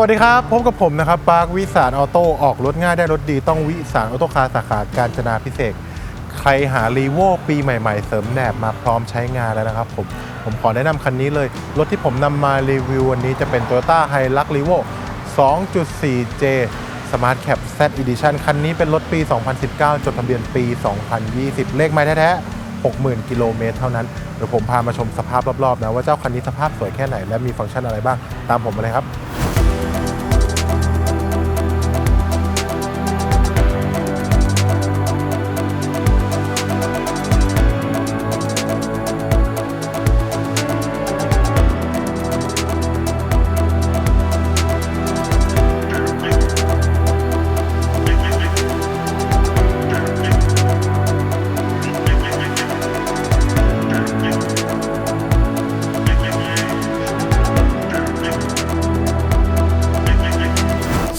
วัสดีครับ พบกับผมนะครับปาร์ควิสารออโต้ออกรถง่ายได้รถดีต้องวิสารออโต้คาร์สาขาการจนาพิเศษใครหารีโวปีใหม่ๆ เสริมแหนบมาพร้อมใช้งานแล้วนะครับผมผมขอแนะนำคันนี้เลย รถที่ผมนำมารีวิววันนี้จะเป็น Toyota h i l u x r e v o 2.4J Smart Cap Z Edition คันนี้เป็นรถปี 2019 จดทะเบียนปี 2020 เลขไม้แท้ๆ60,000 กิโลเมตรเท่านั้น เดี๋ยวผมพามาชมสภาพรอบๆนะว่าเจ้าคันนี้สภาพสวยแค่ไหนและมีฟังก์ชันอะไรบ้างตามผมมาเลยครับ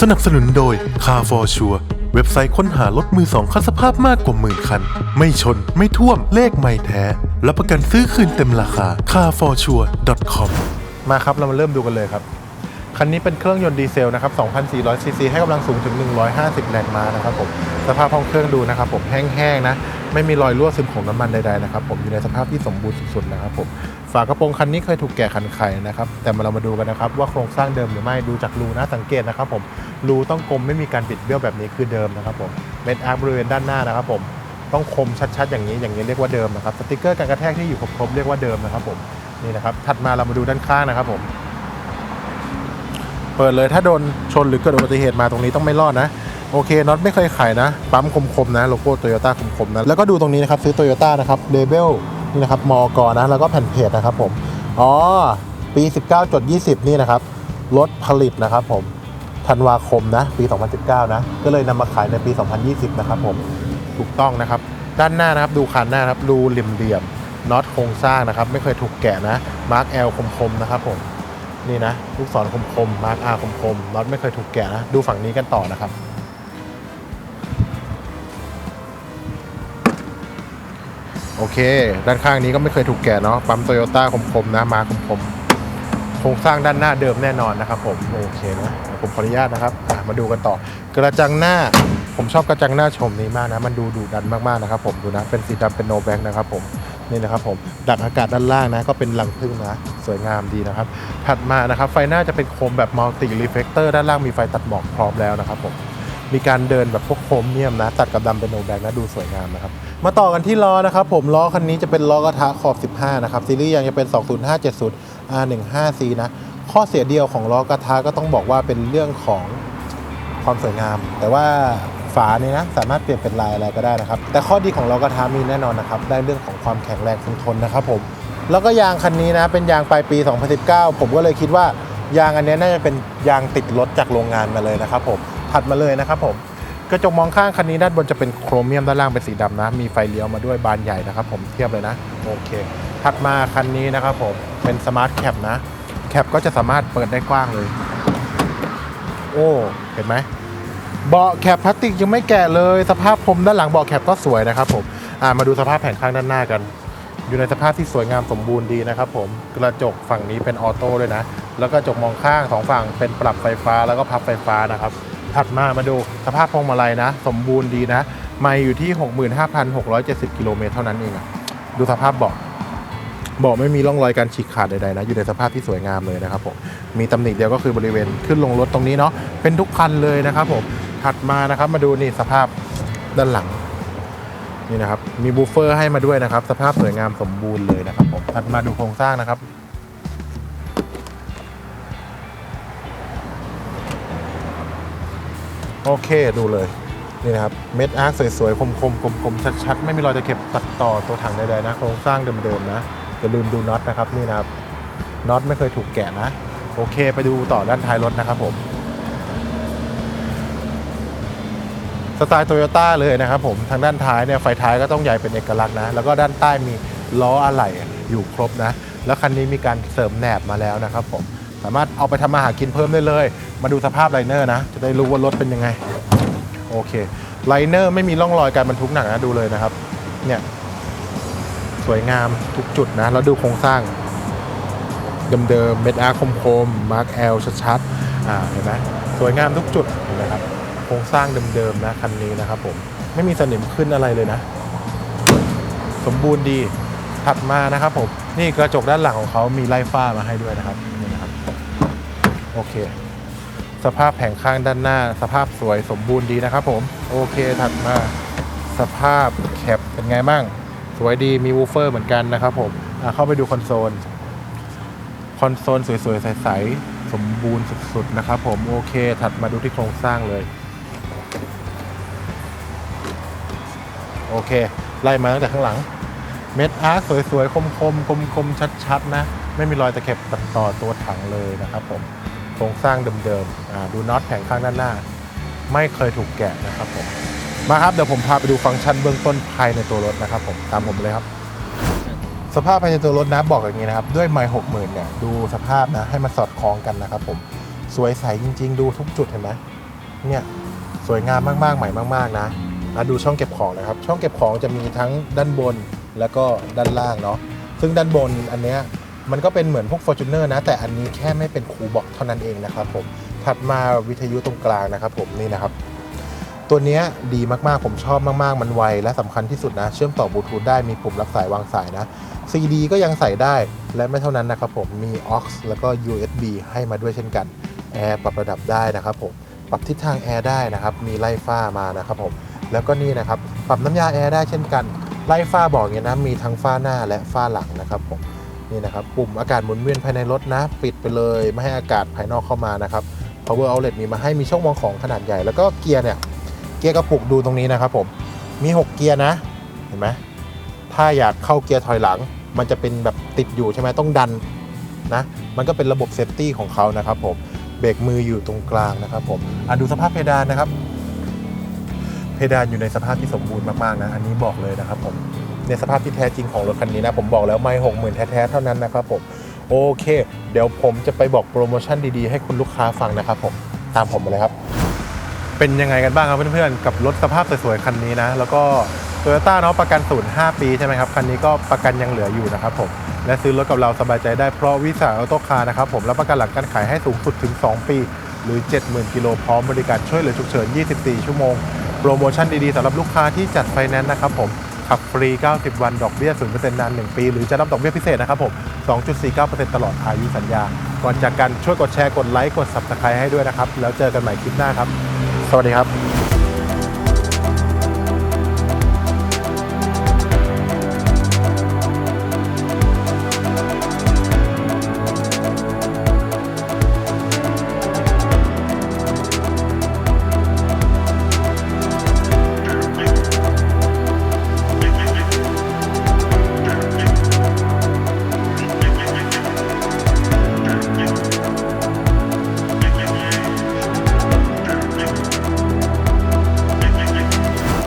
สนับสนุนโดย Car for Sure เว็บไซต์ค้นหารถมือสองคันสภาพมากกว่าหมื่นคัน ไม่ชนไม่ท่วมเลขไม่แท้รับประกันซื้อคืนเต็มราคา carforsure.com มาครับเรามาเริ่มดูกันเลยครับ คันนี้เป็นเครื่องยนต์ดีเซลนะครับ 2,400 ซีซี ให้กำลังสูงถึง 150 แรงม้านะครับผม สภาพห้องเครื่องดูนะครับผม แห้งๆนะ ไม่มีรอยรั่วซึมของน้ำมันใดๆนะครับผม อยู่ในสภาพที่สมบูรณ์สุดๆนะครับผม ฝากระโปรงคันนี้เคยถูกแกะขันไขนะครับ แต่มาเรามาดูกันนะครับว่าโครงสร้างเดิมหรือไม่ ดูจากรูนะสังเกตนะครับผม รูต้องกลมไม่มีการบิดเบี้ยวแบบนี้คือเดิมนะครับผม เม็ดอาร์บริเวณด้านหน้านะครับผม ต้องคมชัดๆ อย่างนี้ อย่างนี้เรียกว่าเดิมนะครับ สติกเกอร์การกระแทกที่อยู่ครบๆเรียกว่าเดิมนะครับผม นี่นะครับ ถัดมาเรามาดูด้านข้างนะครับผม เปิดเลยถ้าโดนชนหรือเกิดอุบัติเหตุมาตรงนี้ต้องไม่รอดนะโอเคน็อตไม่เคยไขนะ ปั๊มคมๆนะโลโก้โตโยต้าคมๆนะแล้วก็ดูตรงนี้นะครับซื้อโตโยต้านะครับเลเบลนี่นะครับมอกนะแล้วก็แผ่นเพจนะครับผมอ๋อปี 19.20 นี่นะครับรถผลิตนะครับผมธันวาคมนะปี 2019 นะ ก็เลยนำมาขายในปี 2020 นะครับผมถูกต้องนะครับ ด้านหน้านะครับดูคันหน้านะครับรูเหลี่ยมๆน็อตโครงสร้างนะครับ ไม่เคยถูกแกะนะมาร์กแอลคมๆนะครับผม นี่นะลูกศรคมๆมาร์กอาคมๆน็อตไม่เคยถูกแกะนะ ดูฝั่งนี้กันต่อนะครับ โอเค ด้านข้างนี้ก็ไม่เคยถูกแกะเนาะปั๊มโตโยต้าคมๆนะมาคมๆโครงสร้างด้านหน้าเดิมแน่นอนนะครับผมโอเคนะผมขออนุญาตนะครับมาดูกันต่อ กระจังหน้าผมชอบกระจังหน้าชมนี้มากนะ มันดูดูดันมากๆนะครับผมดูนะเป็นสีดำเป็นโนแบงค์นะครับผม นี่นะครับผมดักอากาศด้านล่างนะก็เป็นรังพึ่งนะ สวยงามดีนะครับ ถัดมานะครับไฟหน้าจะเป็นโคมแบบมัลติรีเฟกเตอร์ด้านล่างมีไฟตัดหมอกพร้อมแล้วนะครับผมมีการเดินแบบพวกโครเมียมนะ ตัดกับดำเป็นโนแบงนะดูสวยงามนะครับ มาต่อกันที่ล้อนะครับผมล้อคันนี้จะเป็นล้อกระทะขอบ 15 นะครับ ซีรีส์ยางจะเป็น 20570 R15C นะ ข้อเสียเดียวของล้อกระทะก็ต้องบอกว่าเป็นเรื่องของความสวยงาม แต่ว่า ฝานี่นะสามารถเปลี่ยนเป็นลายอะไรก็ได้นะครับ แต่ข้อดีของล้อกระทะมีแน่นอนนะครับ ได้เรื่องของความแข็งแรงคงทนนะครับผมแล้วก็ยางคันนี้นะเป็นยางปลายปี 2019 ผมก็เลยคิดว่ายางอันนี้น่าจะเป็นยางติดรถจากโรงงานมาเลยนะครับผมถัดมาเลยนะครับผมกระจกมองข้างคันนี้ด้านบนจะเป็นโครเมียมด้านล่างเป็นสีดำนะ มีไฟเลี้ยวมาด้วยบานใหญ่นะครับผมเทียบเลยนะโอเค ถัดมาคันนี้นะครับผมเป็นสมาร์ทแคปนะแคปก็จะสามารถเปิดได้กว้างเลย โอ้ เห็นไหม เบาะแคปพลาสติกยังไม่แกะเลย สภาพพรมด้านหลังเบาะแคปก็สวยนะครับผมามาดูสภาพแผ่นข้างด้านหน้ากัน อยู่ในสภาพที่สวยงามสมบูรณ์ดีนะครับผมกระจกฝั่งนี้เป็นออโต้ด้วยนะ แล้วก็กระจกมองข้างสองฝั่งเป็นปรับไฟฟ้าแล้วก็พับไฟฟ้านะครับถัดมามาดูสภาพพวงมาลัยนะ สมบูรณ์ดีนะไม่อยู่ที่ 65,670 กิโลเมตรเท่านั้นเองอะดูสภาพเบาะเบาะไม่มีร่องรอยการฉีกขาดใดๆนะ อยู่ในสภาพที่สวยงามเลยนะครับผม มีตำหนิเดียวก็คือบริเวณขึ้นลงรถตรงนี้เนาะ เป็นทุกคันเลยนะครับผม ถัดมานะครับ มาดูนี่สภาพด้านหลังนี่นะครับ มีบูฟเฟอร์ให้มาด้วยนะครับ สภาพสวยงามสมบูรณ์เลยนะครับผมถัดมาดูโครงสร้างนะครับ โอเคดูเลยนี่นะครับเม็ดอาร์คสวยๆ คมๆกลมๆชัดๆ ไม่มีรอยตะเข็บตัดต่อตัวถังใดๆนะ โครงสร้างเดิมๆนะอย่าลืมดูน็อตนะครับนี่นะครับน็อตไม่เคยถูกแกะนะ โอเค ไปดูต่อด้านท้ายรถนะครับผม สไตล์โตโยต้าเลยนะครับผมทางด้านท้ายเนี่ยไฟท้ายก็ต้องใหญ่เป็นเอกลักษณ์นะ แล้วก็ด้านใต้มีล้ออะไหล่อยู่ครบนะ แล้วคันนี้มีการเสริมแหนบมาแล้วนะครับผมสามารถเอาไปทำมาหากินเพิ่มได้เลย มาดูสภาพไลเนอร์นะ จะได้รู้ว่ารถเป็นยังไง โอเคไลเนอร์ไม่มีร่องรอยการบรรทุกหนักนะดูเลยนะครับ เนี่ยสวยงามทุกจุดนะ แล้วดูโครงสร้างเดิมๆเม็ดอาร์คมๆมาร์กแอลชัดๆอ่าเห็นไหมสวยงามทุกจุดเห็นไหมครับ โครงสร้างเดิมๆนะคันนี้นะครับผมไม่มีสนิมขึ้นอะไรเลยนะ สมบูรณ์ดีถัดมานะครับผมนี่กระจกด้านหลังของเขามีไล่ฝ้ามาให้ด้วยนะครับนี่นะครับโอเค สภาพแผงข้างด้านหน้า สภาพสวยสมบูรณ์ดีนะครับผมโอเคถัดมาสภาพแคปเป็นไงบ้างสวยดีมีวูเฟอร์เหมือนกันนะครับผมเข้าไปดูคอนโซลคอนโซลสวยๆใสๆสมบูรณ์สุดๆนะครับผมโอเค ถัดมาดูที่โครงสร้างเลย โอเค ไล่มาตั้งแต่ข้างหลัง เม็ดอาร์คสวยๆ คมๆ คมๆ ชัดๆ นะ ไม่มีรอยตะเข็บตัดต่อตัวถังเลยนะครับผม โครงสร้างเดิมๆ ดูน็อตแผงข้างด้านหน้า ไม่เคยถูกแกะนะครับผม มาครับ เดี๋ยวผมพาไปดูฟังก์ชันเบื้องต้นภายในตัวรถนะครับผม ตามผมเลยครับสภาพภายในตัวรถนะบอกอย่างนี้นะครับ ด้วยไมล์หกหมื่นเนี่ยดูสภาพนะให้มันสอดคล้องกันนะครับผมสวยใสจริง ๆ ดูทุกจุดเห็นไหมเนี่ยสวยงามมากๆใหม่มาก ๆ นะ อะดูช่องเก็บของนะครับ ช่องเก็บของจะมีทั้งด้านบนแล้วก็ด้านล่างเนาะซึ่งด้านบนอันเนี้ยมันก็เป็นเหมือนพวก Fortuner นะ แต่อันนี้แค่ไม่เป็นคูบ็อกเท่านั้นเองนะครับผมถัดมาวิทยุตรงกลางนะครับผมนี่นะครับ ตัวเนี้ยดีมากๆ ผมชอบมากๆ มันไว และสำคัญที่สุดนะ เชื่อมต่อบลูทูธได้มีปุ่มรับสายวางสายนะ CD ก็ยังใส่ได้และไม่เท่านั้นนะครับผมมี aux แล้วก็ USB ให้มาด้วยเช่นกันแอร์ปรับระดับได้นะครับผมปรับทิศทางแอร์ได้นะครับ มีไล่ฝ้ามานะครับผม แล้วก็นี่นะครับปรับน้ำยาแอร์ได้เช่นกันไล่ฝ้าบอกอย่างนี้นะมีทั้งฝ้าหน้าและฝ้าหลังนะครับผมนี่นะครับปุ่มอากาศหมุนเวียนภายในรถนะ ปิดไปเลยไม่ให้อากาศภายนอกเข้ามานะครับ power outlet มีมาให้มีช่องวางของขนาดใหญ่ แล้วก็เกียร์เนี่ยเกียร์กระปุกดูตรงนี้นะครับผมมี 6 เกียร์นะเห็นไหมถ้าอยากเข้าเกียร์ถอยหลัง มันจะเป็นแบบติดอยู่ใช่ไหมต้องดันนะมันก็เป็นระบบเซฟตี้ของเขานะครับผมเบรกมืออยู่ตรงกลางนะครับผมอะดูสภาพเพดานนะครับ เพดานอยู่ในสภาพที่สมบูรณ์มากๆนะ อันนี้บอกเลยนะครับผม ในสภาพที่แท้จริงของรถคันนี้นะ ผมบอกแล้วไม่หกหมื่นแท้ๆเท่านั้นนะครับผม โอเค เดี๋ยวผมจะไปบอกโปรโมชั่นดีๆ ให้คุณลูกค้าฟังนะครับผม ตามผมมาเลยครับ เป็นยังไงกันบ้างครับเพื่อนๆ กับรถสภาพสวยๆคันนี้นะ แล้วก็โตโยต้าเนาะประกันศูนย์5ปีใช่ไหมครับ คันนี้ก็ประกันยังเหลืออยู่นะครับผม และซื้อรถกับเราสบายใจได้เพราะวิสาออโต้คาร์นะครับผมรับประกันหลังการขายให้สูงสุดถึง 2 ปี หรือ 70,000กิโลพร้อมบริการช่วยเหลือฉุกเฉิน 24 ชั่วโมง โปรโมชั่นดีๆสำหรับลูกค้าที่จัดไฟแนนซ์นะครับผมขับฟรี 90 วัน ดอกเบี้ย 0%นาน 1 ปี หรือจะรับดอกเบี้ยพิเศษนะครับผม 2.49%ตลอดอายุสัญญา ก่อนจากกันช่วยกดแชร์ กดไลค์ กด Subscribe ให้ด้วยนะครับ แล้วเจอกันใหม่คลิปหน้าครับ สวัสดีครับ